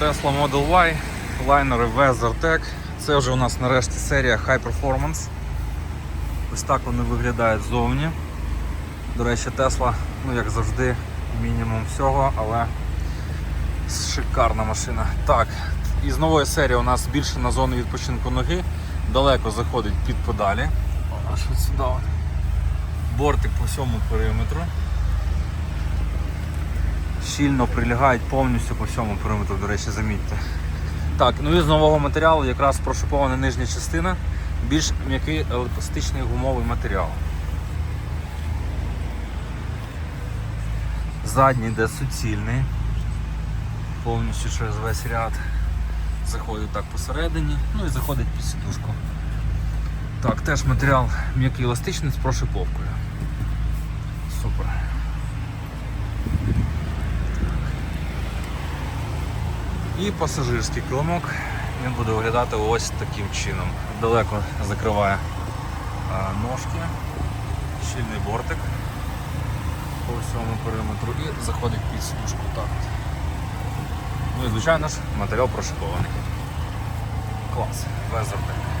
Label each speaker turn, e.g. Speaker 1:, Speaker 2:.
Speaker 1: Tesla Model Y, лайнери WeatherTech. Це вже у нас нарешті серія High Performance. Ось так вони виглядають ззовні. До речі, Tesla, ну як завжди, мінімум всього, але шикарна машина. Так, із нової серії у нас більше на зону відпочинку ноги. Далеко заходить під подалі. Бортик по всьому периметру. Щільно прилягають повністю по всьому периметру, до речі, замітьте. Так, ну і з нового матеріалу якраз прошипована нижня частина, більш м'який еластичний гумовий матеріал. Задній йде суцільний, повністю через весь ряд. Заходить так посередині, ну і заходить під сідушку. Так, теж матеріал м'який еластичний з прошиповкою. І пасажирський килимок, він буде виглядати ось таким чином. Далеко закриває ножки, щільний бортик по всьому периметру і заходить під сідушку. Так. Ну і звичайно ж матеріал прошикований. Клас, везерник.